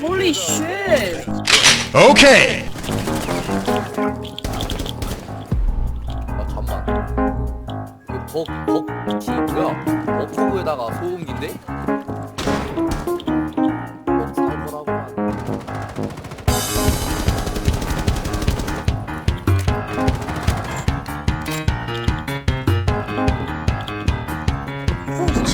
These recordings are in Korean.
Holy shit! Okay. 아 잠만 이거 벅 벅 키 뭐야 버퍼브에다가 소음기인데?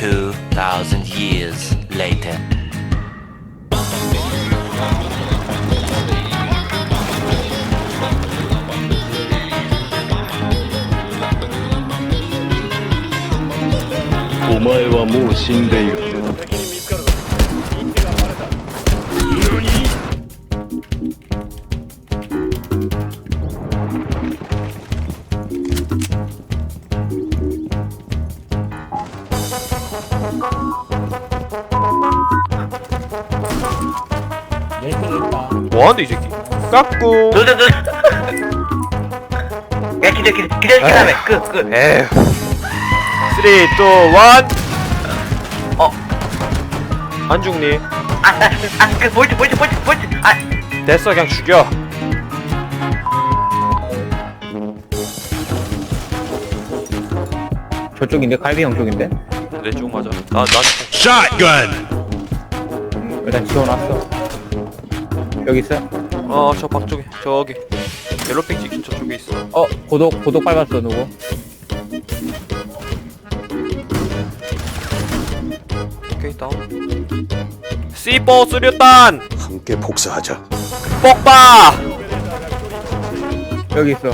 2,000 years later. Omae. 뭐하는데 이 새끼? 깎고. 너. 야 기다려 기다려 기다려 기다려 그 그. 에휴. 3, 2, 1. 어. 안 죽니? 아아그 볼트 볼트 볼트 볼트 아 됐어 그냥 죽여. 저쪽인데 갈비 형 쪽인데 내쪽 맞아. 나, 나, Shotgun. 일단 지워놨어 여기 있어 어, 저 밖쪽에, 저기. 옐로핑 찍힌 저쪽에 있어. 어 고독 고독 밟았어 누구 오케이, 다운. C4 수류탄! 함께 복사하자. 뻑바! 여기 있어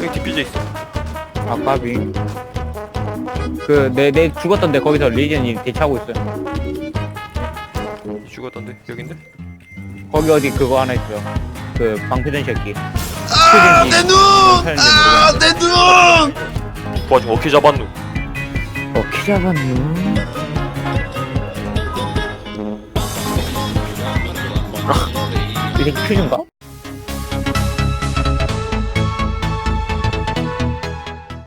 여기 디퓨저 있어. 아 까비 그 내 내 죽었던데 거기서 리젠이 대치하고 있어 죽었던데? 여긴데? 거기 어디 그거 하나 있어 그 방패전 새끼 아, 내 눈! 아, 내 눈! 도와줘, 어떻게 잡았누? 어 키 잡았누 이 새끼 퓨즈인가?